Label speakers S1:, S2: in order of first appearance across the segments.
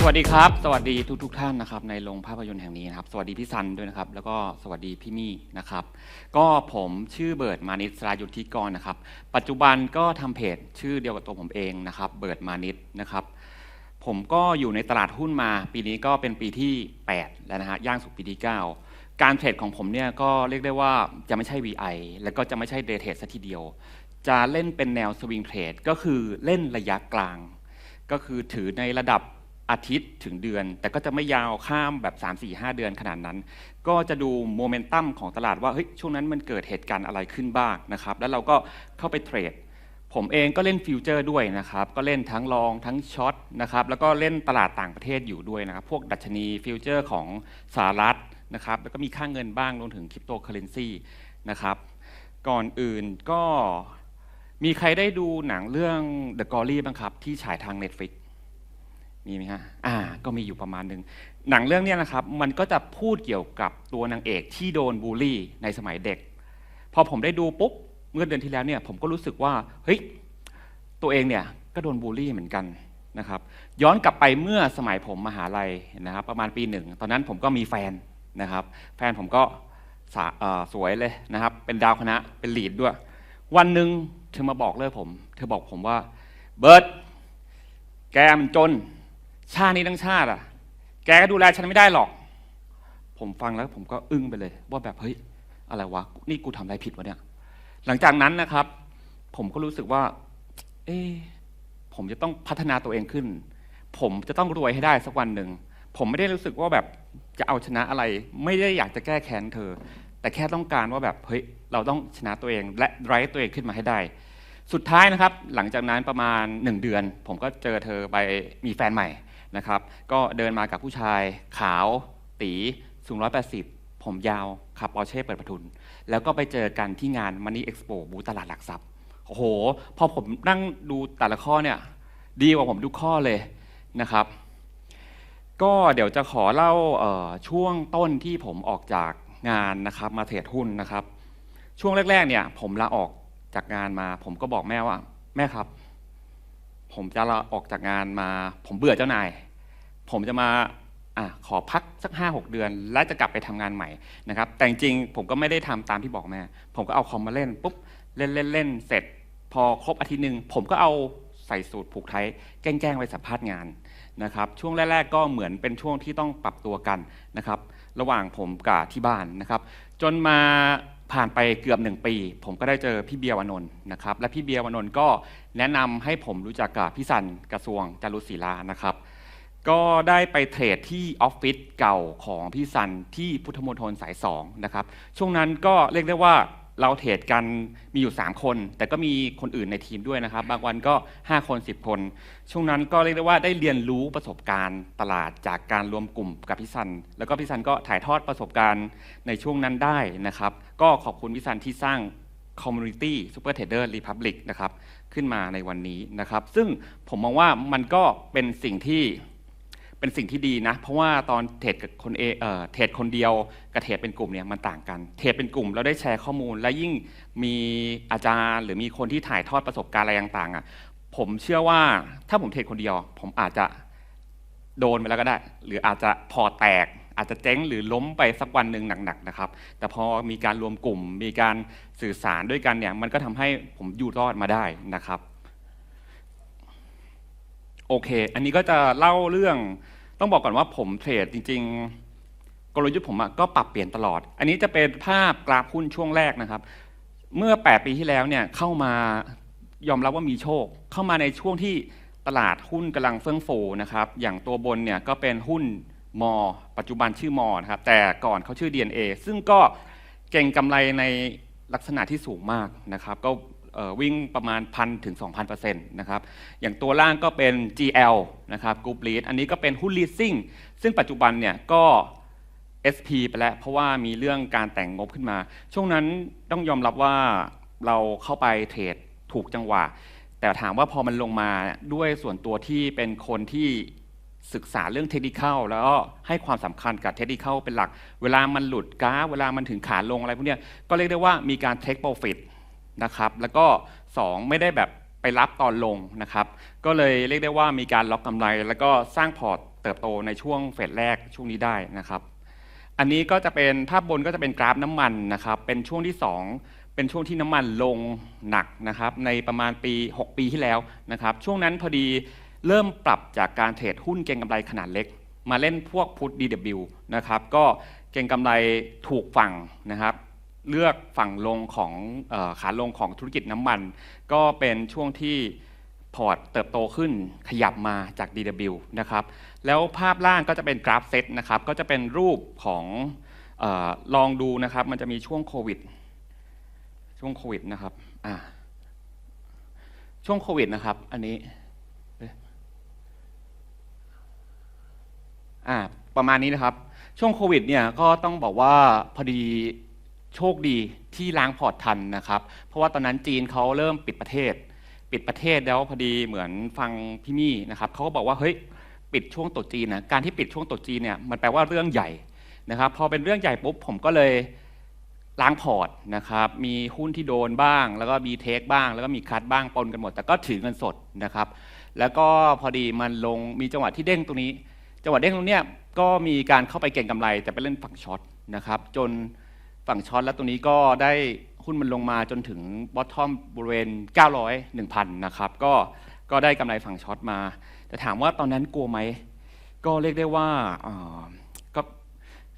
S1: สวัสดีครับ สวัสดีทุกทุกท่านนะครับในโรงภาพยนตร์แห่งนี้นะครับสวัสดีพี่ซันด้วยนะครับ แล้วก็สวัสดีพี่มี่นะครับ ก็ผมชื่อเบิร์ดมานิตสรายุทธิกรนะครับ ปัจจุบันก็ทำเพจชื่อเดียวกับตัวผมเองนะครับ เบิร์ดมานิตนะครับ ผมก็อยู่ในตลาดหุ้นมา ปีนี้ก็เป็นปีที่ 8 แล้วนะฮะย่างสู่ปีที่ 9 การเทรดของผมเนี่ยก็เรียกได้ว่าจะไม่ใช่ VI แล้วก็จะไม่ใช่เดย์เทรดซะทีเดียว จะเล่นเป็นแนวสวิงเทรดก็คือเล่นระยะกลาง ก็คือถือในระดับ อาทิตย์ถึงเดือน แต่ก็จะไม่ยาวข้ามแบบ 3 4 5 เดือนขนาดนั้น ก็จะดูโมเมนตัมของตลาดว่าเฮ้ยช่วงนั้นมันเกิดเหตุการณ์อะไรขึ้นบ้างนะครับ แล้วเราก็เข้าไปเทรดผมเองก็เล่นฟิวเจอร์ด้วยนะครับ ก็เล่นทั้งลองทั้งช็อตนะครับแล้วก็เล่นตลาดต่างประเทศอยู่ด้วยนะครับ พวกดัชนีฟิวเจอร์ของสหรัฐนะครับแล้วก็มีค่าเงินบ้างรวมถึงคริปโตเคอเรนซีนะครับก่อนอื่นก็มีใครได้ดูหนังเรื่อง The Glory บ้างครับ ที่ฉายทาง Netflix มีไหมฮะอ่า ก็มีอยู่ประมาณหนึ่ง หนังเรื่องนี้นะครับ มันก็จะพูดเกี่ยวกับตัวนางเอกที่โดนบูลลี่ในสมัยเด็ก พอผมได้ดูปุ๊บ เมื่อเดือนที่แล้วเนี่ย ผมก็รู้สึกว่า เฮ้ย ตัวเองเนี่ย ก็โดนบูลลี่เหมือนกันนะครับ ย้อนกลับไปเมื่อสมัยผมมหาลัยนะครับ ประมาณปีหนึ่ง ตอนนั้นผมก็มีแฟนนะครับ แฟนผมก็สสวยเลยนะครับ เป็นดาวคณะ เป็นลีดด้วย วันหนึ่งเธอมาบอกเลิกผม เธอบอกผมว่า เบิร์ตแกมันจน ชาตินี้ทั้งชาติอะ แกก็ดูแลฉันไม่ได้หรอก ผมฟังแล้วผมก็อึ้งไปเลย ว่าแบบเฮ้ยอะไรวะนี่กูทำอะไรผิดวะเนี่ย หลังจากนั้นนะครับ ผมก็รู้สึกว่า เอ๊ผมจะต้องพัฒนาตัวเองขึ้น ผมจะต้องรวยให้ได้สักวันหนึ่ง ผมไม่ได้รู้สึกว่าแบบจะเอาชนะอะไร ไม่ได้อยากจะแก้แค้นเธอ แต่แค่ต้องการว่าแบบเฮ้ยเราต้องชนะตัวเอง และไร้ตัวเองขึ้นมาให้ได้ สุดท้ายนะครับ หลังจากนั้นประมาณ 1 เดือน ผมก็เจอเธอไปมีแฟนใหม่ นะครับ ก็เดินมากับผู้ชายขาวตีสูง 180 ผมยาวขับปอร์เช่เปิดประทุน แล้วก็ไปเจอกันที่งาน Money Expo บูตลาดหลักทรัพย์โอ้โห พอผมนั่งดูแต่ละข้อเนี่ยดีกว่าผมทุกข้อเลยนะครับ ก็เดี๋ยวจะขอเล่าช่วงต้นที่ผมออกจากงานนะครับมาเทรดหุ้นนะครับ ช่วงแรกๆเนี่ยผมลาออกจากงานมา ผมก็บอกแม่ว่า แม่ครับ ผมจะลาออกจากงานมา ผมเบื่อเจ้านาย ผมจะมาอะขอพักสักห้าหกเดือน แล้วจะกลับไปทำงานใหม่นะครับ แต่จริงผมก็ไม่ได้ทำตามที่บอกแม่ ผมก็เอาคอมมาเล่นปุ๊บเล่นเล่นเล่นเสร็จ พอครบอาทิตย์หนึ่งผมก็เอาใส่สูตรผูกไทยแกล้งๆไปสัมภาษณ์งานนะครับช่วงแรก ๆ ก็เหมือนเป็นช่วงที่ต้องปรับตัวกันนะครับ ระหว่างผมกับที่บ้านนะครับ จนมา ผ่านไปเกือบหนึ่งปี ผมก็ได้เจอพี่เบียร์วานนท์นะครับ และพี่เบียร์วานนท์ก็แนะนำให้ผมรู้จักกับพี่สันกระทรวงจารุศิลานะครับ ก็ได้ไปเทรดที่ออฟฟิศเก่าของพี่สันที่พุทธมณฑลสายสองนะครับ ช่วงนั้นก็เรียกได้ว่า เราเทรดกันมีอยู่ 3 คน แต่ก็มีคนอื่นในทีมด้วยนะครับ บางวันก็ 5 คน 10 คน ช่วงนั้นก็เรียกได้ว่าได้เรียนรู้ประสบการณ์ตลาดจากการรวมกลุ่มกับพี่สัน แล้วก็พี่สันก็ถ่ายทอดประสบการณ์ในช่วงนั้นได้นะครับ ก็ขอบคุณพี่สันที่สร้าง Community Super Trader Republic นะครับขึ้นมาในวันนี้นะครับ ซึ่งผมมองว่ามันก็เป็นสิ่งที่ เป็นสิ่งที่ดีนะ เพราะว่าตอนเทรดกับคนเอเอ่อเทรดคนเดียวกับเทรดเป็นกลุ่มเนี่ยมันต่างกัน เทรดเป็นกลุ่มเราได้แชร์ข้อมูล และยิ่งมีอาจารย์ หรือมีคนที่ถ่ายทอดประสบการณ์อะไรต่างๆอะผมเชื่อว่าถ้าผมเทรดคนเดียว ผมอาจจะโดนไปแล้วก็ได้ หรืออาจจะพอแตก อาจจะเจ๊งหรือล้มไปสักวันหนึ่งหนักๆนะครับ แต่พอมีการรวมกลุ่ม มีการสื่อสารด้วยกันเนี่ยมันก็ทำให้ผมอยู่รอดมาได้นะครับ โอเค อันนี้ก็จะเล่าเรื่องต้องบอกก่อนว่าผมเทรดจริง ๆ กลยุทธ์ผมอะก็ปรับเปลี่ยนตลอด อันนี้จะเป็นภาพกราฟหุ้นช่วงแรกนะครับ เมื่อ 8 ปีที่แล้วเนี่ยเข้ามายอมรับว่ามีโชค เข้ามาในช่วงที่ตลาดหุ้นกำลังเฟื่องฟูนะครับ อย่างตัวบนเนี่ยก็เป็นหุ้นมอ ปัจจุบันชื่อมอนะครับ แต่ก่อนเขาชื่อ DNA ซึ่งก็เก่งกำไรในลักษณะที่สูงมากนะครับ ก็ วิ่งประมาณพันถึง 2,000%นะครับอย่างตัวล่างก็เป็น GL นะครับ Group Lead อันนี้ก็เป็นหุ้น leasing ซึ่งปัจจุบันเนี่ยก็ SP ไปแล้ว เพราะว่ามีเรื่องการแต่งงบขึ้นมา ช่วงนั้นต้องยอมรับว่าเราเข้าไปเทรดถูกจังหวะ แต่ถามว่าพอมันลงมาด้วยส่วนตัวที่เป็นคนที่ศึกษาเรื่องเทคนิคแล้วก็ให้ความสำคัญกับเทคนิคเป็นหลัก เวลามันหลุดกราฟเวลามันถึงขาลงอะไรพวกนี้ก็เรียกได้ว่ามีการ take profit นะครับ แล้วก็ 2 ไม่ได้แบบไปรับตอนลงนะครับ ก็เลยเรียกได้ว่ามีการล็อกกำไร แล้วก็สร้างพอร์ตเติบโตในช่วงเฟสแรกช่วงนี้ได้นะครับ อันนี้ก็จะเป็นภาพบนก็จะเป็นกราฟน้ำมันนะครับ เป็นช่วงที่ 2 เป็นช่วงที่น้ำมันลงหนักนะครับ ในประมาณปี 6 ปีที่แล้วนะครับ ช่วงนั้นพอดีเริ่มปรับจากการเทรดหุ้นเก็งกำไรขนาดเล็ก มาเล่นพวกพุท DW นะครับ ก็เก็งกำไรถูกฝั่งนะครับ เลือกฝั่งลงของขาลงของธุรกิจน้ำมัน ก็เป็นช่วงที่พอร์ตเติบโตขึ้นขยับมาจาก DW นะครับ แล้วภาพล่างก็จะเป็นกราฟเซตนะครับ ก็จะเป็นรูปของออลองดูนะครับ มันจะมีช่วงโควิด ช่วงโควิดนะครับช่วงโควิดนะครับ อันนี้ประมาณนี้นะครับ ช่วงโควิดเนี่ยก็ต้องบอกว่าพอดี โชคดีที่ล้างพอร์ตทันนะครับ เพราะว่าตอนนั้นจีนเขาเริ่มปิดประเทศ ปิดประเทศแล้วพอดีเหมือนฟังพี่มี่นะครับเขาก็บอกว่าเฮ้ยปิดช่วงตุจีนนะการที่ปิดช่วงตุจีนเนี่ยมันแปลว่าเรื่องใหญ่นะครับพอเป็นเรื่องใหญ่ปุ๊บผมก็เลยล้างพอร์ตนะครับมีหุ้นที่โดนบ้าง แล้วก็มีเทคบ้าง แล้วก็มีคัดบ้างปนกันหมด แต่ก็ถือเงินสดนะครับแล้วก็พอดีมันลงมีจังหวะที่เด้งตรงนี้ จังหวะเด้งตรงเนี้ยก็มีการเข้าไปเก็งกำไรแต่ไปเล่นฝั่งช็อตนะครับจน ฝั่งช็อตแล้วตรงนี้ก็ได้หุ้นมันลงมาจนถึงบอททอมบริเวณ 900 1,000 นะครับ ก็ก็ได้กำไรฝั่งช็อตมา แต่ถามว่าตอนนั้นกลัวไหม ก็เรียกได้ว่าอ่อก็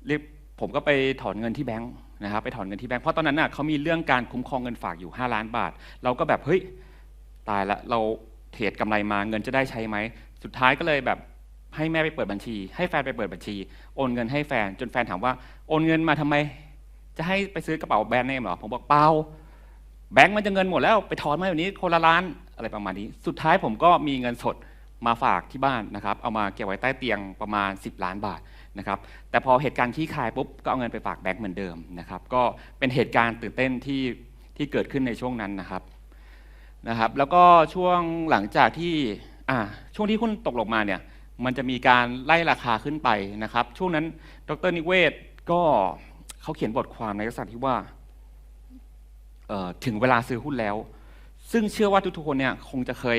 S1: เรียกผมก็ไปถอนเงินที่แบงค์นะครับไปถอนเงินที่แบงค์เพราะตอนนั้นน่ะเขามีเรื่องการคุ้มครองเงินฝากอยู่ 5 ล้านบาท เราก็แบบเฮ้ยตายละเราเทรดกำไรมาเงินจะได้ใช้ไหม สุดท้ายก็เลยแบบให้แม่ไปเปิดบัญชี ให้แฟนไปเปิดบัญชี โอนเงินให้แฟนจนแฟนถามว่าโอนเงินมาทำไม จะให้ไปซื้อกระเป๋าแบรนด์เนมเหรอ ผมบอกเปล่า แบงก์มันจะเงินหมดแล้วไปถอนมาแบบนี้คนละล้านอะไรประมาณนี้ สุดท้ายผมก็มีเงินสดมาฝากที่บ้านนะครับ เอามาเก็บไว้ใต้เตียงประมาณ 10 ล้านบาทนะครับ แต่พอเหตุการณ์ขี้คายปุ๊บก็เอาเงินไปฝากแบงก์เหมือนเดิมนะครับ ก็เป็นเหตุการณ์ตื่นเต้นที่ที่เกิดขึ้นในช่วงนั้นนะครับนะครับ แล้วก็ช่วงหลังจากที่อ่าช่วงที่หุ้นตกลงมาเนี่ย มันจะมีการไล่ราคาขึ้นไปนะครับ ช่วงนั้นดรนิเวศก็ เขาเขียนบทความในลักษณะที่ว่าถึงเวลาซื้อหุ้นแล้ว ซึ่งเชื่อว่าทุกๆคนเนี่ยคงจะเคย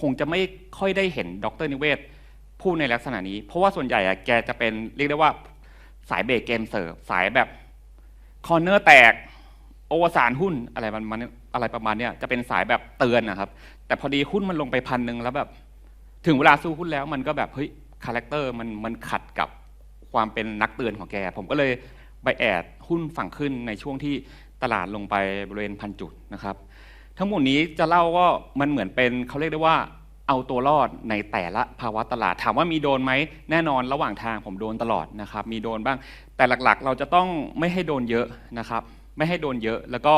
S1: คงจะไม่ค่อยได้เห็นดรนิเวศพูดในลักษณะนี้ เพราะว่าส่วนใหญ่อะแกจะเป็นเรียกได้ว่าสายเบรกเกมเสิร์ฟสายแบบคอร์เนอร์แตกโอวสานหุ้นอะไรประมาณนี้อะไรประมาณเนี้ยจะเป็นสายแบบเตือนนะครับ แต่พอดีหุ้นมันลงไปพันหนึ่งแล้วแบบ ถึงเวลาสู้หุ้นแล้วมันก็แบบเฮ้ยคาแรคเตอร์มันมันขัดกับความเป็นนักเตือนของแก ผมก็เลย ไปแอดหุ้นฝั่งขึ้นในช่วงที่ตลาดลงไปบริเวณพันจุดนะครับ ทั้งหมดนี้จะเล่าว่ามันเหมือนเป็นเขาเรียกได้ว่าเอาตัวรอดในแต่ละภาวะตลาด ถามว่ามีโดนไหมแน่นอนระหว่างทางผมโดนตลอดนะครับ มีโดนบ้าง แต่หลักๆ เราจะต้องไม่ให้โดนเยอะนะครับ ไม่ให้โดนเยอะ แล้วก็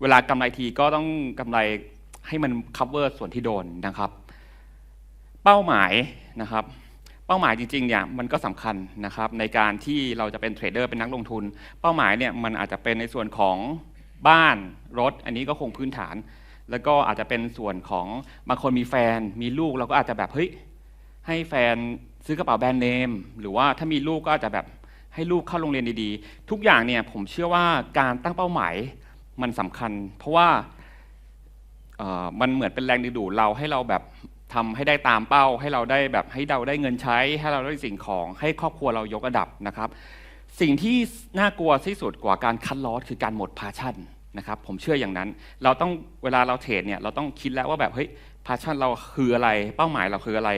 S1: เวลากำไรทีก็ต้องกำไรให้มัน cover ส่วนที่โดนนะครับ เป้าหมายนะครับ ป้าหมายจริงๆเนี่ยมันก็สำคัญนะครับในการที่เราจะเป็นเทรดเดอร์เป็นนักลงทุน เป้าหมายเนี่ยมันอาจจะเป็นในส่วนของบ้านรถ อันนี้ก็คงพื้นฐาน แล้วก็อาจจะเป็นส่วนของบางคนมีแฟน มีลูกเราก็อาจจะแบบเฮ้ยให้แฟนซื้อกระเป๋าแบรนด์เนมหรือว่าถ้ามีลูกก็อาจจะแบบให้ลูกเข้าโรงเรียนดีๆ ทุกอย่างเนี่ยผมเชื่อว่าการตั้งเป้าหมายมันสำคัญ เพราะว่ามันเหมือนเป็นแรงดึงดูดเราให้เราแบบ ทำให้ได้ตามเป้า ให้เราได้แบบให้เราได้เงินใช้ ให้เราได้สิ่งของให้ครอบครัวเรายกระดับนะครับ สิ่งที่น่ากลัวที่สุดกว่าการคัดลอสคือการหมดพาชั่นนะครับผมเชื่ออย่างนั้น เราต้องเวลาเราเทรดเนี่ยเราต้องคิดแล้วว่าแบบเฮ้ยพาชั่นเราคืออะไร เป้าหมายเราคืออะไร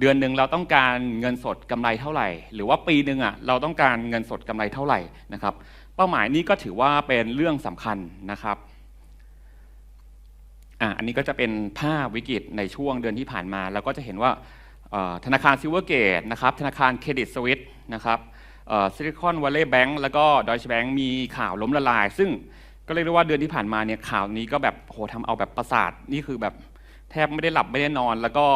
S1: เดือนหนึ่งเราต้องการเงินสดกำไรเท่าไหร่ หรือว่าปีหนึ่งอะเราต้องการเงินสดกำไรเท่าไหร่นะครับ เป้าหมายนี้ก็ถือว่าเป็นเรื่องสำคัญนะครับ อะอันนี้ก็จะเป็นภาพวิกฤตในช่วงเดือนที่ผ่านมา แล้วก็จะเห็นว่าธนาคารซิลเวอร์เกตนะครับธนาคารเครดิตสวิสนะครับซิลิคอนวัลเลย์แบงก์แล้วก็ดอยช์แบงก์มีข่าวล้มละลาย ซึ่งก็เรียกได้ว่าเดือนที่ผ่านมาเนี่ยข่าวนี้ก็แบบโหทำเอาแบบประสาทนี่คือแบบแทบไม่ได้หลับไม่ได้นอน แล้วก็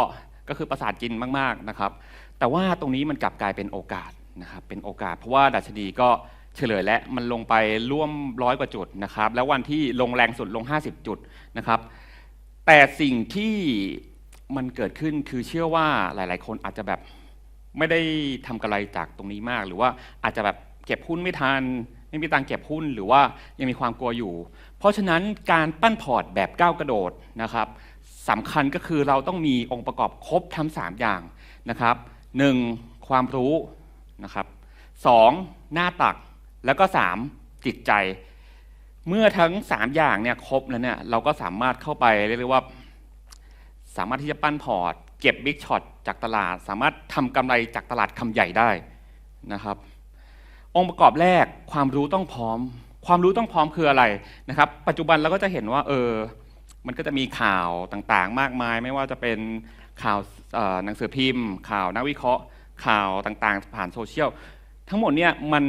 S1: ก็คือประสาทกินมากๆนะครับ แต่ว่าตรงนี้มันกลับกลายเป็นโอกาสนะครับเป็นโอกาส เพราะว่าดัชนีก็เฉลยและมันลงไปร่วมร้อยกว่าจุดนะครับแล้ววันที่ลงแรงสุดลง 50 จุดนะครับ แต่สิ่งที่มันเกิดขึ้นคือเชื่อว่าหลาย ๆ คนอาจจะแบบไม่ได้ทำกำไรจากตรงนี้มาก หรือว่าอาจจะแบบเก็บหุ้นไม่ทันไม่มีตังเก็บหุ้นหรือว่ายังมีความกลัวอยู่ เพราะฉะนั้นการปั้นพอร์ตแบบก้าวกระโดดนะครับสำคัญก็คือเราต้องมีองค์ประกอบครบทั้ง3อย่างนะครับหนึ่งคความรู้นะครับสองหน้าตักแล้วก็สามจิตใจ เมื่อทั้งสามอย่างเนี่ยครบแล้วเนี่ยเราก็สามารถเข้าไปเรียกได้ว่า สามารถที่จะปั้นพอร์ต เก็บบิ๊กช็อตจากตลาด สามารถทำกำไรจากตลาดคำใหญ่ได้นะครับ องค์ประกอบแรกความรู้ต้องพร้อม ความรู้ต้องพร้อมคืออะไรนะครับ ปัจจุบันเราก็จะเห็นว่า เออ มันก็จะมีข่าวต่างๆ มากมาย ไม่ว่าจะเป็นข่าวหนังสือพิมพ์ ข่าวนักวิเคราะห์ ข่าวต่างๆ ผ่านโซเชียลทั้งหมดเนี่ยมัน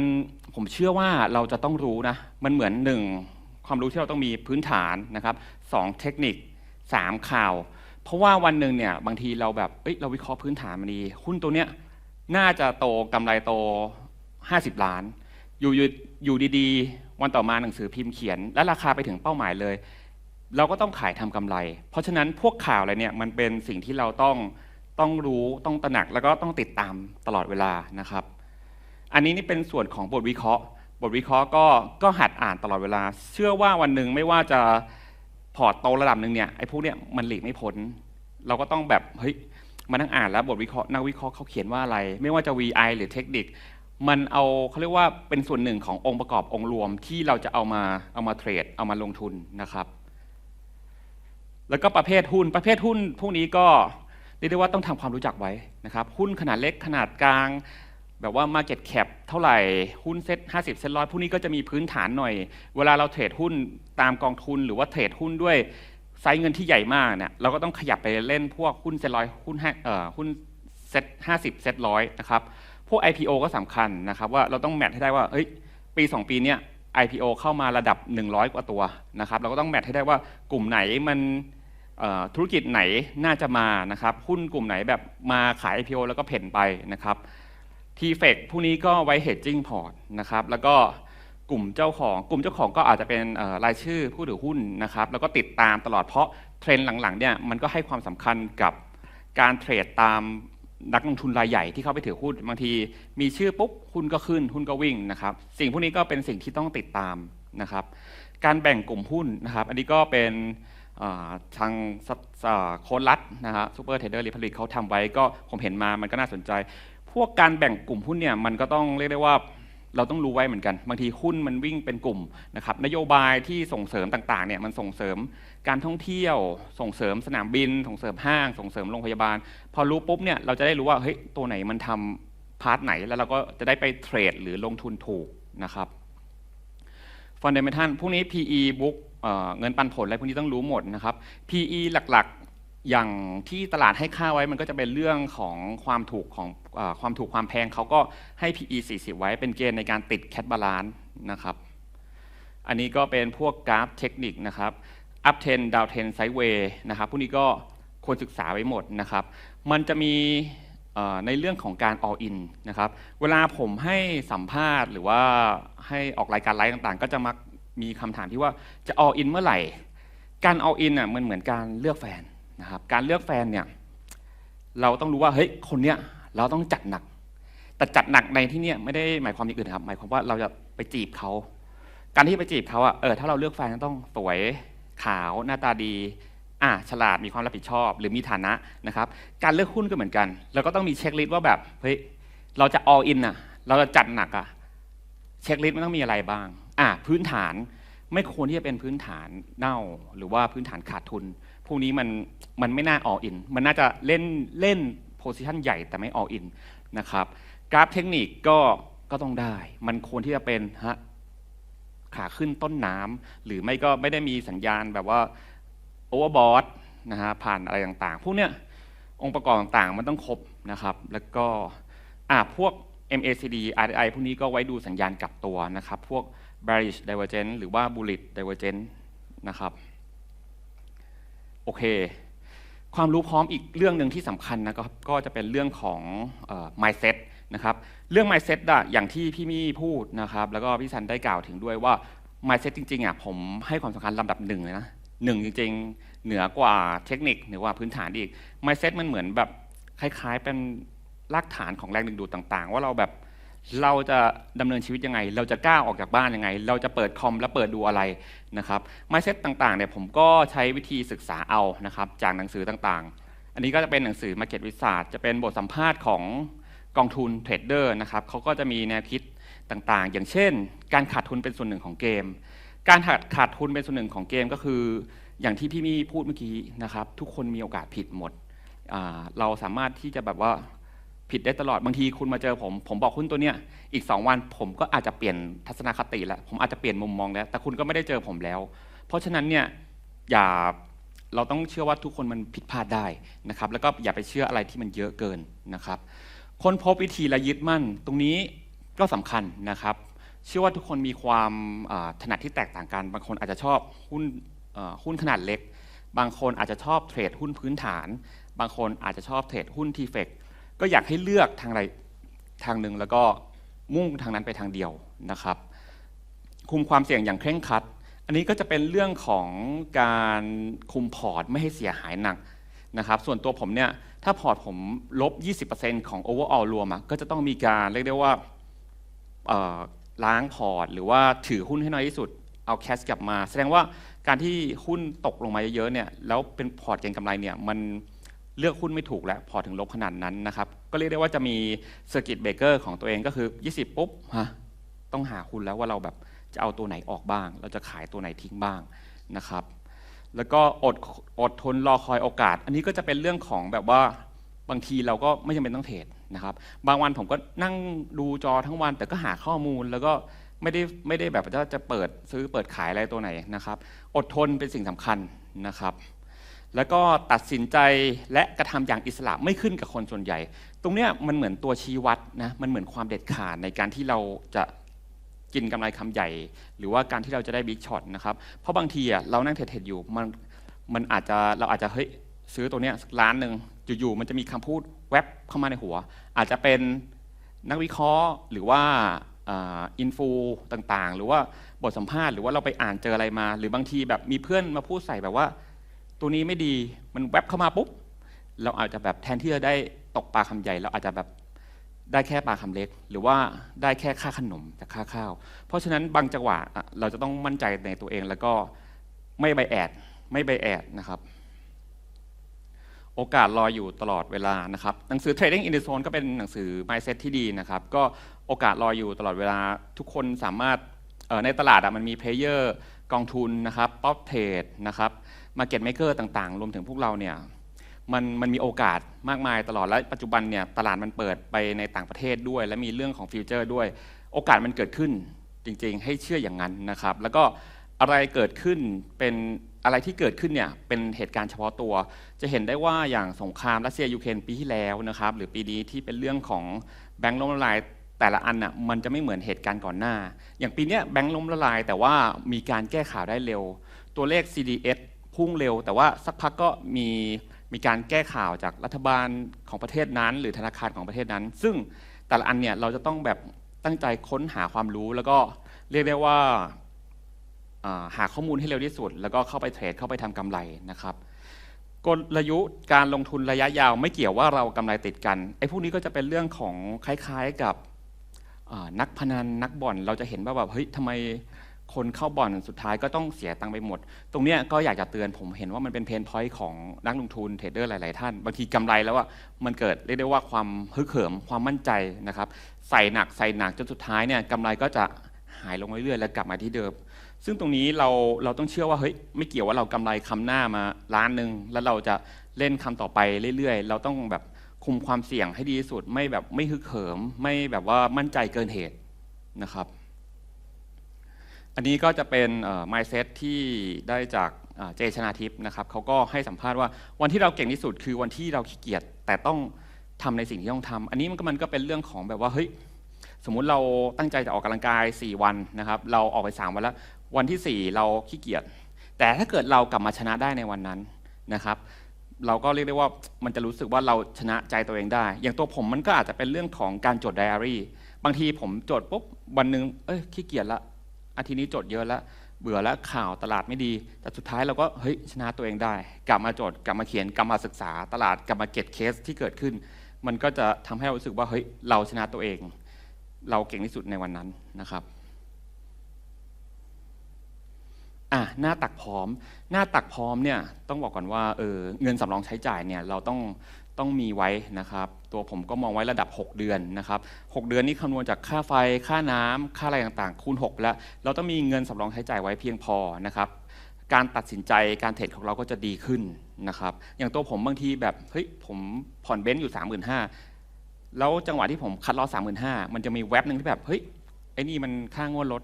S1: ผมเชื่อว่าเราจะต้องรู้นะ มันเหมือนหนึ่งความรู้ที่เราต้องมีพื้นฐานนะครับสองเทคนิคสามข่าว เพราะว่าวันหนึ่งเนี่ยบางทีเราแบบเอ้ยเราวิเคราะห์พื้นฐานมันดีหุ้นตัวเนี้ยน่าจะโตกำไรโต 50 ล้านอยู่อยู่อยู่ดีๆ วันต่อมาหนังสือพิมพ์เขียน และราคาไปถึงเป้าหมายเลย เราก็ต้องขายทำกำไร เพราะฉะนั้นพวกข่าวอะไรเนี่ยมันเป็นสิ่งที่เราต้องต้องรู้ต้องตระหนักแล้วก็ต้องติดตามตลอดเวลานะครับ อันนี้นี่เป็นส่วนของบทวิเคราะห์ บทวิเคราะห์ก็ก็หัดอ่านตลอดเวลา เชื่อว่าวันหนึ่งไม่ว่าจะพอร์ตโตระดับหนึ่งเนี่ยไอ้พวกเนี่ยมันหลีกไม่พ้น เราก็ต้องแบบเฮ้ยมานั่งอ่านแล้วบทวิเคราะห์นักวิเคราะห์เขาเขียนว่าอะไร ไม่ว่าจะ VI หรือเทคนิค มันเอาเขาเรียกว่าเป็นส่วนหนึ่งขององค์ประกอบองค์รวมที่เราจะเอามาเอามาเทรดเอามาลงทุนนะครับ แล้วก็ประเภทหุ้นประเภทหุ้นพวกนี้ก็เรียกได้ว่าต้องทำความรู้จักไว้นะครับ หุ้นขนาดเล็กขนาดกลาง แบบว่า Market Cap เท่าไหร่ หุ้นเซ็ต50เซ็ตร้อยพวกนี้ก็จะมีพื้นฐานหน่อย เวลาเราเทรดหุ้นตามกองทุนหรือว่าเทรดหุ้นด้วยไซส์เงินที่ใหญ่มากเนี่ยเราก็ต้องขยับไปเล่นพวกหุ้นเซ็ตร้อยหุ้นห้าเอ่อหุ้นเซ็ต50เซ็ตร้อยนะครับพวก IPO ก็สำคัญนะครับว่าเราต้องแมทให้ได้ว่าเอ้ยปี 2 ปีเนี้ย IPO เข้ามาระดับ 100 กว่าตัวนะครับเราก็ต้องแมทให้ได้ว่ากลุ่มไหนมันธุรกิจไหนน่าจะมานะครับหุ้นกลุ่มไหนแบบมาขาย IPO แล้วก็เพ่นไปนะครับ ทีเฟกพวกนี้ก็ไว้ hedging port นะครับ แล้วก็กลุ่มเจ้าของกลุ่มเจ้าของก็อาจจะเป็นรายชื่อผู้ถือหุ้นนะครับ แล้วก็ติดตามตลอดเพราะเทรนด์หลังๆเนี่ยมันก็ให้ความสำคัญกับการเทรดตามนักลงทุนรายใหญ่ที่เข้าไปถือหุ้นบางที มีชื่อปุ๊บหุ้นก็ขึ้นหุ้นก็วิ่งนะครับ สิ่งพวกนี้ก็เป็นสิ่งที่ต้องติดตามนะครับ การแบ่งกลุ่มหุ้นนะครับ อันนี้ก็เป็นทางโค้ดลัดนะฮะซูเปอร์เทรดเดอร์รีพับลิกเขาทำไว้ก็ผมเห็นมามันก็น่าสนใจ พวกการแบ่งกลุ่มหุ้นเนี่ยมันก็ต้องเรียกได้ว่าเราต้องรู้ไว้เหมือนกัน บางทีหุ้นมันวิ่งเป็นกลุ่มนะครับนโยบายที่ส่งเสริมต่างๆเนี่ยมันส่งเสริมการท่องเที่ยว ส่งเสริมสนามบิน ส่งเสริมห้าง ส่งเสริมโรงพยาบาล พอรู้ปุ๊บเนี่ยเราจะได้รู้ว่าเฮ้ยตัวไหนมันทำพาร์ทไหนแล้วเราก็จะได้ไปเทรดหรือลงทุนถูกนะครับฟันเดเมทัลพวกนี้ PE บุ๊กเงินปันผลอะไรพวกนี้ต้องรู้หมดนะครับ PE หลักๆ อย่างที่ตลาดให้ค่าไว้มันก็จะเป็นเรื่องของความถูกของอความถูกความแพงเขาก็ให้ PE 40 ไว้เป็นเกณฑ์ในการติดแคทบาลานซ์นะครับ อันนี้ก็เป็นพวกกราฟเทคนิคนะครับ up trend down trend sideway นะครับ พวกนี้ก็ควรศึกษาไว้หมดนะครับ มันจะมีในเรื่องของการ all in นะครับ เวลาผมให้สัมภาษณ์หรือว่าให้ออกรายการไลฟ์ต่างๆ ก็จะมักมีคำถามที่ว่าจะ all in เมื่อไหร่ การ all in อะมันเหมือนการเลือกแฟน นะครับการเลือกแฟนเนี่ยเราต้องรู้ว่าเฮ้ยคนเนี้ยเราต้องจัดหนัก แต่จัดหนักในที่เนี้ยไม่ได้หมายความอย่างอื่นครับ หมายความว่าเราจะไปจีบเขาการที่ไปจีบเขาอะเออถ้าเราเลือกแฟนต้องสวยขาวหน้าตาดีอะฉลาดมีความรับผิดชอบ หรือมีฐานะนะครับ การเลือกหุ้นก็เหมือนกันเราก็ต้องมีเช็คลิสต์ว่าแบบเฮ้ยเราจะ all in อะเราจะจัดหนักอะเช็คลิสต์มันต้องมีอะไรบ้างอะพื้นฐานไม่ควรที่จะเป็นพื้นฐานเน่าหรือว่าพื้นฐานขาดทุน พวกนี้มันมันไม่น่า all in มันน่าจะเล่นเล่นโพซิชันใหญ่แต่ไม่ all in นะครับกราฟเทคนิคก็ก็ต้องได้ มันควรที่จะเป็นฮะขาขึ้นต้นน้ำหรือไม่ก็ไม่ได้มีสัญญาณแบบว่าโอเวอร์บอทนะฮะผ่านอะไรต่างๆ พวกเนี้ยองค์ประกอบต่างๆ มันต้องครบนะครับ แล้วก็อ่าพวก MACD RDI พวกนี้ก็ไว้ดูสัญญาณกลับตัวนะครับ พวก bearish divergence หรือว่า bullish divergence นะครับ โอเค ความรู้พร้อมอีกเรื่องหนึ่งที่สำคัญนะครับก็จะเป็นเรื่องของ mindset นะครับเรื่อง mindset อะอย่างที่พี่มี่พูดนะครับแล้วก็พี่ซันได้กล่าวถึงด้วยว่า mindset จริงๆอะผมให้ความสำคัญลำดับหนึ่งเลยนะหนึ่งจริงๆ เหนือกว่าเทคนิคเหนือกว่าพื้นฐานอีก mindset มันเหมือนแบบคล้ายๆเป็นรากฐานของแรงดึงดูดต่างๆ ว่าเราแบบ เราจะดำเนินชีวิตยังไง เราจะกล้าออกจากบ้านยังไง เราจะเปิดคอมแล้วเปิดดูอะไรนะครับ mindset ต่างๆเนี่ยผมก็ใช้วิธีศึกษาเอานะครับจากหนังสือต่างๆ อันนี้ก็จะเป็นหนังสือ Market Wizard จะเป็นบทสัมภาษณ์ของกองทุนเทรดเดอร์นะครับเขาก็จะมีแนวคิดต่างๆ อย่างเช่น การขาดทุนเป็นส่วนหนึ่งของเกม การขาดขาดทุนเป็นส่วนหนึ่งของเกมก็คือ อย่างที่พี่มี่พูดเมื่อกี้นะครับทุกคนมีโอกาสผิดหมด เราสามารถที่จะแบบว่า ผิดได้ตลอดบางทีคุณมาเจอผม ผมบอกหุ้นตัวเนี้ยอีก 2 วันผมก็อาจจะเปลี่ยนทัศนคติแล้วผมอาจจะเปลี่ยนมุมมองแล้ว แต่คุณก็ไม่ได้เจอผมแล้ว เพราะฉะนั้นเนี่ยอย่าเราต้องเชื่อว่าทุกคนมันผิดพลาดได้นะครับ แล้วก็อย่าไปเชื่ออะไรที่มันเยอะเกินนะครับ คนพบวิธีและยึดมั่นตรงนี้ก็สำคัญนะครับ เชื่อว่าทุกคนมีความถนัดที่แตกต่างกัน บางคนอาจจะชอบหุ้นหุ้นขนาดเล็ก บางคนอาจจะชอบเทรดหุ้นพื้นฐาน บางคนอาจจะชอบเทรดหุ้นทีเฟก ก็อยากให้เลือกทางใดทางหนึ่งแล้วก็มุ่งทางนั้นไปทางเดียวนะครับ คุมความเสี่ยงอย่างเคร่งครัด อันนี้ก็จะเป็นเรื่องของการคุมพอร์ตไม่ให้เสียหายหนักนะครับ ส่วนตัวผมเนี่ยถ้าพอร์ตผมลบ 20%ของ overall รวมก็จะต้องมีการเรียกได้ว่าล้างพอร์ต หรือว่าถือหุ้นให้น้อยที่สุด เอาแคชกลับมา แสดงว่าการที่หุ้นตกลงมาเยอะๆเนี่ยแล้วเป็นพอร์ตเก็งกำไรเนี่ยมัน เลือกหุ้นไม่ถูกแล้วพอถึงลบขนาดนั้นนะครับ ก็เรียกได้ว่าจะมีเซอร์กิตเบเกอร์ของตัวเองก็คือ 20 ปุ๊บฮะต้องหาหุ้นแล้วว่าเราแบบจะเอาตัวไหนออกบ้าง เราจะขายตัวไหนทิ้งบ้างนะครับ แล้วก็อดอดทนรอคอยโอกาส อันนี้ก็จะเป็นเรื่องของแบบว่าบางทีเราก็ไม่จำเป็นต้องเทรดนะครับ บางวันผมก็นั่งดูจอทั้งวัน แต่ก็หาข้อมูลแล้วก็ไม่ได้ไม่ได้แบบว่าจะเปิดซื้อเปิดขายอะไรตัวไหนนะครับ อดทนเป็นสิ่งสำคัญนะครับ แล้วก็ตัดสินใจและกระทำอย่างอิสระไม่ขึ้นกับคนส่วนใหญ่ ตรงเนี้ยมันเหมือนตัวชี้วัดนะมันเหมือนความเด็ดขาดในการที่เราจะกินกำไรคำใหญ่ หรือว่าการที่เราจะได้บิ๊กช็อตนะครับเพราะบางทีอะเรานั่งเทรดอยู่มันมันอาจจะเราอาจจะเฮ้ยซื้อตัวเนี้ยสักล้านหนึ่งอยู่ๆมันจะมีคำพูดแวบเข้ามาในหัว อาจจะเป็นนักวิเคราะห์หรือว่าอินฟูต่างๆ หรือว่าบทสัมภาษณ์หรือว่าเราไปอ่านเจออะไรมา หรือบางทีแบบมีเพื่อนมาพูดใส่แบบว่า ตัวนี้ไม่ดีมันแวบเข้ามาปุ๊บเราอาจจะแบบแทนที่จะได้ตกปลาคำใหญ่เราอาจจะแบบได้แค่ปลาคำเล็ก หรือว่าได้แค่ค่าขนมจากค่าข้าว เพราะฉะนั้นบางจังหวะเราจะต้องมั่นใจในตัวเองแล้วก็ไม่ใบแอดไม่ใบแอดนะครับ โอกาสรออยู่ตลอดเวลานะครับหนังสือ Trading in the Zone ก็เป็นหนังสือ mindset ที่ดีนะครับ ก็โอกาสรออยู่ตลอดเวลาทุกคนสามารถในตลาดมันมีเพลเยอร์กองทุนนะครับป๊อปเทรดนะครับ มาเก็ตเมเกอร์ต่างๆ รวมถึงพวกเราเนี่ยมันมันมีโอกาสมากมายตลอดและปัจจุบันเนี่ยตลาดมันเปิดไปในต่างประเทศด้วย และมีเรื่องของฟิวเจอร์ด้วย โอกาสมันเกิดขึ้นจริง ๆ ให้เชื่ออย่างนั้นนะครับ แล้วก็อะไรเกิดขึ้นเป็นอะไรที่เกิดขึ้นเนี่ยเป็นเหตุการณ์เฉพาะตัว จะเห็นได้ว่าอย่างสงครามรัสเซียยูเครนปีที่แล้วนะครับหรือปีนี้ที่เป็นเรื่องของแบงก์ล้มละลายแต่ละอันน่ะมันจะไม่เหมือนเหตุการณ์ก่อนหน้า อย่างปีเนี้ยแบงก์ล้มละลาย แต่ว่ามีการแก้ข่าวได้เร็ว ตัวเลข CDS พุ่งเร็ว แต่ว่าสักพักก็มีมีการแก้ข่าวจากรัฐบาลของประเทศนั้น หรือธนาคารของประเทศนั้น ซึ่งแต่ละอันเนี่ยเราจะต้องแบบตั้งใจค้นหาความรู้ แล้วก็เรียกได้ว่าหาข้อมูลให้เร็วที่สุด แล้วก็เข้าไปเทรดเข้าไปทำกำไรนะครับกลยุทธ์การลงทุนระยะยาวไม่เกี่ยวว่าเรากำไรติดกันไอ้พวกนี้ก็จะเป็นเรื่องของคล้ายๆกับนักพนันนักบ่อนเราจะเห็นว่าแบบเฮ้ยทำไม คนเข้าบ่อนสุดท้ายก็ต้องเสียตังค์ไปหมด ตรงเนี้ยก็อยากจะเตือนผมเห็นว่ามันเป็นเพนพอยต์ของนักลงทุนเทรดเดอร์หลาย ๆ ท่าน บางทีกำไรแล้วอะมันเกิดเรียกได้ว่าความฮึกเหิมความมั่นใจนะครับ ใส่หนักใส่หนักจนสุดท้ายเนี่ยกำไรก็จะหายลงเรื่อย ๆ แล้วกลับมาที่เดิม ซึ่งตรงนี้เราเราต้องเชื่อว่าเฮ้ยไม่เกี่ยวว่าเรากำไรคำหน้ามาล้านหนึ่งแล้วเราจะเล่นคำต่อไปเรื่อย ๆ เราต้องแบบคุมความเสี่ยงให้ดีที่สุดไม่แบบไม่ฮึกเหิม ไม่แบบว่ามั่นใจเกินเหตุนะครับ อันนี้ก็จะเป็นเอ่อ mindset ที่ได้จากเอ่อเจชนาทิพย์นะครับเขาก็ให้สัมภาษณ์ว่าวันที่เราเก่งที่สุดคือวันที่เราขี้เกียจแต่ต้องทำในสิ่งที่ต้องทำอันนี้มันก็มันก็เป็นเรื่องของแบบว่าเฮ้ยสมมุติเราตั้งใจจะออกกำลังกาย 4 วันนะครับเราออกไป 3 วันแล้ว วันที่ 4 เราขี้เกียจแต่ถ้าเกิดเรากลับมาชนะได้ในวันนั้นนะครับ เราก็เรียกได้ว่ามันจะรู้สึกว่าเราชนะใจตัวเองได้ อย่างตัวผมมันก็อาจจะเป็นเรื่องของการจดไดอารี่ บางทีผมจดปุ๊บวันหนึ่งเอ้ยขี้เกียจละ อาทิตย์นี้จดเยอะแล้วเบื่อแล้วข่าวตลาดไม่ดี แต่สุดท้ายเราก็เฮ้ยชนะตัวเองได้ กลับมาจดกลับมาเขียนกลับมาศึกษา ตลาดกลับมาเก็ตเคสที่เกิดขึ้น มันก็จะทำให้เรารู้สึกว่าเฮ้ยเราชนะตัวเอง เราเก่งที่สุดในวันนั้นนะครับอะหน้าตักพร้อม หน้าตักพร้อมเนี่ยต้องบอกก่อนว่าเออเงินสำรองใช้จ่ายเนี่ยเราต้อง ต้องมีไว้นะครับ ตัวผมก็มองไว้ระดับ 6 เดือนนะครับ 6 เดือนนี้คำนวณจากค่าไฟ ค่าน้ำค่าอะไรต่างๆ คูณ 6 แล้ว เราต้องมีเงินสำรองใช้จ่ายไว้เพียงพอนะครับ การตัดสินใจการเทรดของเราก็จะดีขึ้นนะครับ อย่างตัวผมบางทีแบบเฮ้ยผมผ่อนเบนซ์อยู่ 35,000แล้วจังหวะที่ผมคัดลอส35,000มันจะมีแว็บหนึ่งที่แบบเฮ้ยไอ้นี่มันค่างวดรถ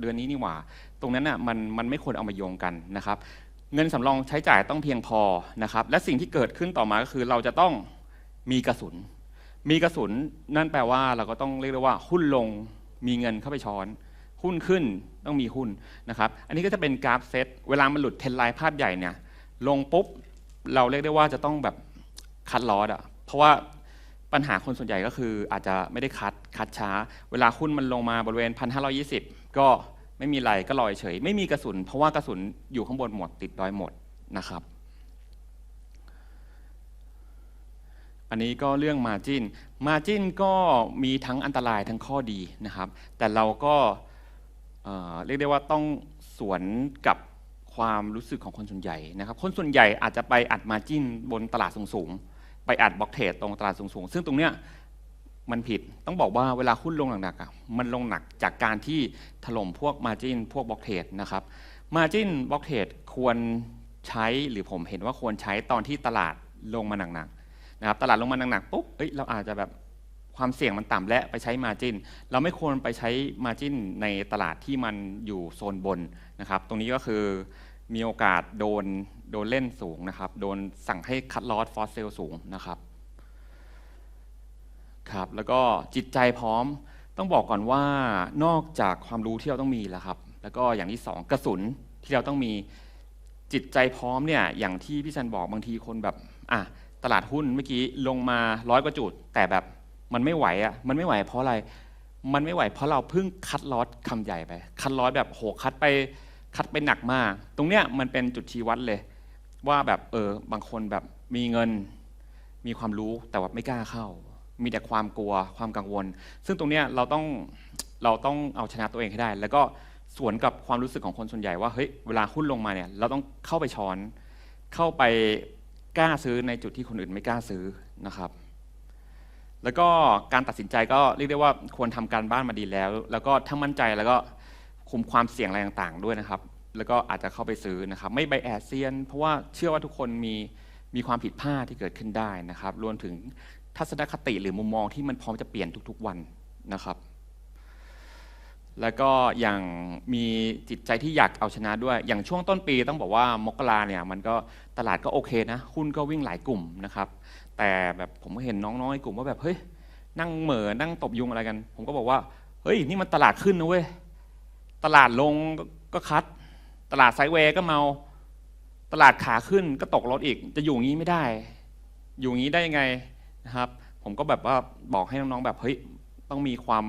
S1: เดือนนี้นี่หว่า ตรงนั้นอะมันมันไม่ควรเอามาโยงกันนะครับ เงินสำรองใช้จ่ายต้องเพียงพอนะครับ และสิ่งที่เกิดขึ้นต่อมาก็คือเราจะต้องมีกระสุน มีกระสุนนั่นแปลว่าเราก็ต้องเรียกได้ว่าหุ้นลงมีเงินเข้าไปช้อน หุ้นขึ้นต้องมีหุ้นนะครับ อันนี้ก็จะเป็นกราฟเซตเวลามันหลุดเทรนไลน์ภาพใหญ่เนี่ย ลงปุ๊บเราเรียกได้ว่าจะต้องแบบคัดลอสอะเพราะว่าปัญหาคนส่วนใหญ่ก็คืออาจจะไม่ได้คัดคัดช้า เวลาหุ้นมันลงมาบริเวณพันห้าก็ ไม่มีไรก็ลอยเฉย ไม่มีกระสุน เพราะว่ากระสุนอยู่ข้างบนหมดติดดอยหมดนะครับ อันนี้ก็เรื่อง Margin Margin ก็มีทั้งอันตรายทั้งข้อดีนะครับ แต่เราก็เเรียกได้ว่าต้องสวนกับความรู้สึกของคนส่วนใหญ่นะครับ คนส่วนใหญ่อาจจะไปอัด Margin บนตลาดสูงๆ ไปอัดบล็อกเทรดตรงตลาดสูงๆ ซึ่งตรงเนี้ย มันผิด ต้องบอกว่าเวลาหุ้นลงหนักๆอะมันลงหนักจากการที่ถล่มพวก Margin พวกบล็อกเทรดนะครับ Margin บล็อกเทรดควรใช้หรือผมเห็นว่าควรใช้ตอนที่ตลาดลงมาหนักๆนะครับตลาดลงมาหนักๆปุ๊บเอ้ยเราอาจจะแบบความเสี่ยงมันต่ำและไปใช้มาจินเราไม่ควรไปใช้มาจินในตลาดที่มันอยู่โซนบนนะครับ ตรงนี้ก็คือมีโอกาสโดนโดนเล่นสูงนะครับ โดนสั่งให้คัดลอสฟอสเซลสูงนะครับ ครับแล้วก็จิตใจพร้อมต้องบอกก่อนว่านอกจากความรู้ที่เราต้องมีแล้วครับ แล้วก็อย่างที่สองกระสุนที่เราต้องมีจิตใจพร้อมเนี่ยอย่างที่พี่ซันบอกบางทีคนแบบอะตลาดหุ้นเมื่อกี้ลงมาร้อยกว่าจุด แต่แบบมันไม่ไหวอะมันไม่ไหวเพราะอะไร มันไม่ไหวเพราะเราเพิ่งคัดลอสคำใหญ่ไป คัดลอสแบบโหคัดไปคัดไปหนักมาก ตรงเนี้ยมันเป็นจุดชี้วัดเลย ว่าแบบเออบางคนแบบมีเงินมีความรู้แต่ว่าไม่กล้าเข้า มีแต่ความกลัวความกังวล ซึ่งตรงเนี้ยเราต้องเราต้องเอาชนะตัวเองให้ได้ แล้วก็สวนกับความรู้สึกของคนส่วนใหญ่ว่าเฮ้ยเวลาหุ้นลงมาเนี่ยเราต้องเข้าไปช้อน เข้าไปกล้าซื้อในจุดที่คนอื่นไม่กล้าซื้อนะครับ แล้วก็การตัดสินใจก็เรียกได้ว่าควรทำการบ้านมาดีแล้ว แล้วก็ถ้ามั่นใจแล้วก็คุมความเสี่ยงอะไรต่างๆ ด้วยนะครับ แล้วก็อาจจะเข้าไปซื้อนะครับ ไม่ใบแอดเซียน เพราะว่าเชื่อว่าทุกคนมีมีความผิดพลาดที่เกิดขึ้นได้นะครับรวมถึง ทัศนคติหรือมุมมองที่มันพร้อมจะเปลี่ยนทุกๆวันนะครับ แล้วก็อย่างมีจิตใจที่อยากเอาชนะด้วย อย่างช่วงต้นปีต้องบอกว่ามกราเนี่ยมันก็ตลาดก็โอเคนะหุ้นก็วิ่งหลายกลุ่มนะครับ แต่แบบผมก็เห็นน้องๆในกลุ่มว่าแบบเฮ้ยนั่งเหม่อนั่งตบยุงอะไรกัน ผมก็บอกว่าเฮ้ยนี่มันตลาดขึ้นนะเว้ยตลาดลงก็คัด ตลาดไซด์เวย์ก็เมา ตลาดขาขึ้นก็ตกรถอีก จะอยู่งี้ไม่ได้ อยู่งี้ได้ยังไง นะครับ ผมก็แบบว่าบอกให้น้องๆแบบเฮ้ยต้องมีความ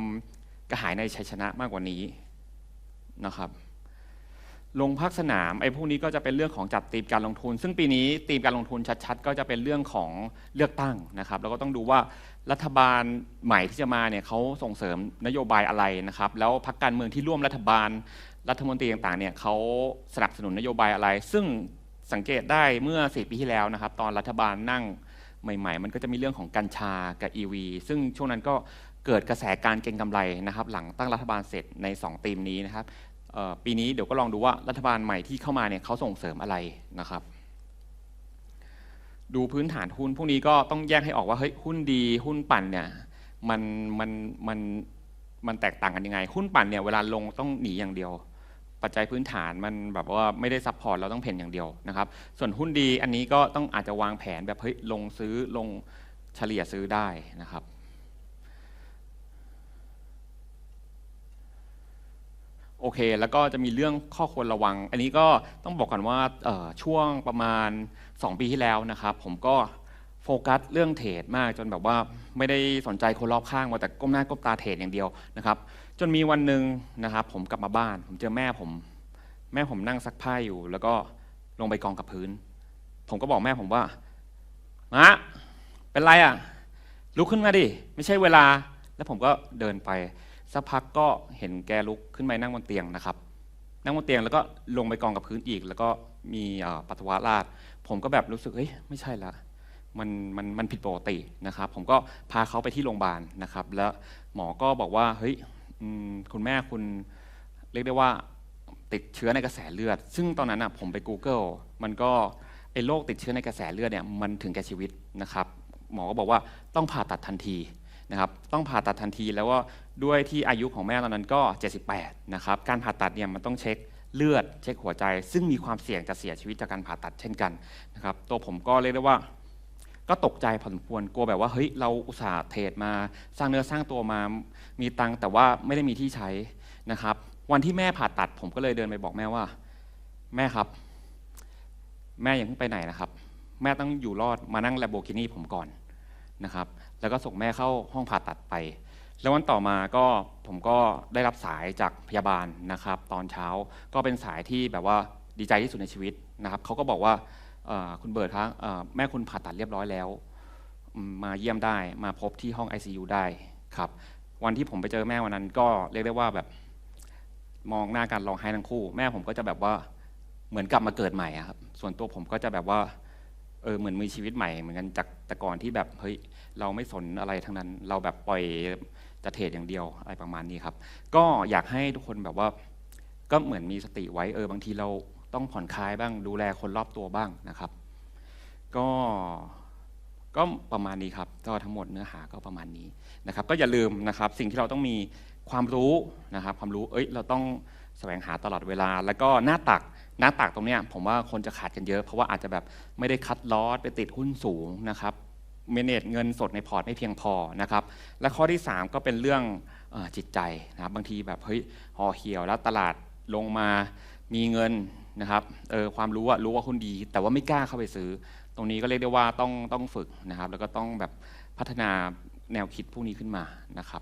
S1: กระหายในชัยชนะมากกว่านี้นะครับ ลงภาคสนามไอ้พวกนี้ก็จะเป็นเรื่องของจัดตีมการลงทุน ซึ่งปีนี้ตีมการลงทุนชัดๆ ก็จะเป็นเรื่องของเลือกตั้งนะครับ แล้วก็ต้องดูว่ารัฐบาลใหม่ที่จะมาเนี่ยเขาส่งเสริมนโยบายอะไรนะครับ แล้วพรรคการเมืองที่ร่วมรัฐบาลรัฐมนตรีต่างๆเนี่ยเขาสนับสนุนนโยบายอะไร ซึ่งสังเกตได้เมื่อสี่ปีที่แล้วนะครับ ตอนรัฐบาลนั่ง ใหม่ๆ มันก็จะมีเรื่องของกัญชากับ EV ซึ่งช่วงนั้นก็เกิดกระแสการเก็งกำไรนะครับ หลังตั้งรัฐบาลเสร็จใน 2 ธีมนี้นะครับปีนี้เดี๋ยวก็ลองดูว่ารัฐบาลใหม่ที่เข้ามาเนี่ยเขาส่งเสริมอะไรนะครับ ดูพื้นฐานหุ้นพวกนี้ก็ต้องแยกให้ออกว่าเฮ้ยหุ้นดีหุ้นปั่นเนี่ยมันมันมันมันแตกต่างกันยังไง หุ้นปั่นเนี่ยเวลาลงต้องหนีอย่างเดียว ปัจจัยพื้นฐานมันแบบว่าไม่ได้ซับพอร์ตเราต้องเพ่นอย่างเดียวนะครับ ส่วนหุ้นดีอันนี้ก็ต้องอาจจะวางแผนแบบเฮ้ยลงซื้อลงเฉลี่ยซื้อได้นะครับโอเค แล้วก็จะมีเรื่องข้อควรระวัง อันนี้ก็ต้องบอกก่อนว่าช่วงประมาณ 2 ปีที่แล้วนะครับ ผมก็ โฟกัสเรื่องเทรดมากจนแบบว่าไม่ได้สนใจคนรอบข้างมาแต่ก้มหน้าก้มตาเทรดอย่างเดียวนะครับ จนมีวันหนึ่งนะครับ ผมกลับมาบ้าน ผมเจอแม่ผม แม่ผมนั่งซักผ้าอยู่ แล้วก็ลงไปกองกับพื้น ผมก็บอกแม่ผมว่ามะเป็นไรอะลุกขึ้นมาดิไม่ใช่เวลา แล้วผมก็เดินไปสักพักก็เห็นแกลุกขึ้นไปนั่งบนเตียงนะครับ นั่งบนเตียงแล้วก็ลงไปกองกับพื้นอีก แล้วก็มีปัสสาวะราดผมก็แบบรู้สึกเฮ้ยไม่ใช่ละ มันมันมันผิดปกตินะครับ ผมก็พาเขาไปที่โรงพยาบาลนะครับ แล้วหมอก็บอกว่าเฮ้ยคุณแม่คุณเรียกได้ว่าติดเชื้อในกระแสเลือด ซึ่งตอนนั้นอะผมไป Google มันก็ไอ้โรคติดเชื้อในกระแสเลือดเนี่ยมันถึงแก่ชีวิตนะครับ หมอก็บอกว่าต้องผ่าตัดทันทีนะครับ ต้องผ่าตัดทันทีแล้วว่าด้วยที่อายุของแม่ตอนนั้นก็ 78 นะครับ การผ่าตัดเนี่ยมันต้องเช็คเลือดเช็คหัวใจ ซึ่งมีความเสี่ยงจะเสียชีวิตจากการผ่าตัดเช่นกันนะครับ ตัวผมก็เรียกได้ว่า ก็ตกใจพอสมควรกลัวแบบว่าเฮ้ยเราอุตส่าห์เทรดมาสร้างเนื้อสร้างตัวมา มีตังค์แต่ว่าไม่ได้มีที่ใช้นะครับ วันที่แม่ผ่าตัดผมก็เลยเดินไปบอกแม่ว่า แม่ครับ แม่ยังเพิ่งไปไหนนะครับ แม่ต้องอยู่รอดมานั่งแลบโบกินี่ผมก่อนนะครับ แล้วก็ส่งแม่เข้าห้องผ่าตัดไป แล้ววันต่อมาก็ผมก็ได้รับสายจากพยาบาลนะครับ ตอนเช้าก็เป็นสายที่แบบว่าดีใจที่สุดในชีวิตนะครับเขาก็บอกว่า คุณเบิร์ดครับแม่คุณผ่าตัดเรียบร้อยแล้ว มาเยี่ยมได้มาพบที่ห้อง ICU ได้ครับ วันที่ผมไปเจอแม่วันนั้นก็เรียกได้ว่าแบบมองหน้ากันร้องไห้ทั้งคู่ แม่ผมก็จะแบบว่าเหมือนกลับมาเกิดใหม่ครับ ส่วนตัวผมก็จะแบบว่าเออเหมือนมีชีวิตใหม่เหมือนกันจากแต่ก่อนที่แบบเฮ้ยเราไม่สนอะไรทั้งนั้น เราแบบปล่อยจะเทรดอย่างเดียวอะไรประมาณนี้ครับ ก็อยากให้ทุกคนแบบว่า ก็เหมือนมีสติไว้เออบางทีเรา ต้องผ่อนคลายบ้าง ดูแลคนรอบตัวบ้างนะครับ ก็ก็ประมาณนี้ครับก็ทั้งหมดเนื้อหาก็ประมาณนี้นะครับ ก็อย่าลืมนะครับ สิ่งที่เราต้องมีความรู้นะครับ ความรู้เอ้ยเราต้องแสวงหาตลอดเวลา แล้วก็หน้าตักหน้าตักตรงเนี้ยผมว่าคนจะขาดกันเยอะ เพราะว่าอาจจะแบบไม่ได้คัดลอสไปติดหุ้นสูงนะครับเมเนจเงินสดในพอร์ตไม่เพียงพอนะครับ และข้อที่ 3 ก็เป็นเรื่องจิตใจนะครับบางทีแบบเฮ้ยห่อเหี่ยวแล้วตลาดลงมามีเงิน นะครับเออความรู้อะรู้ว่าคุณดี แต่ว่าไม่กล้าเข้าไปซื้อ ตรงนี้ก็เรียกได้ว่าต้องต้องฝึกนะครับ แล้วก็ต้องแบบพัฒนาแนวคิดพวกนี้ขึ้นมานะครับ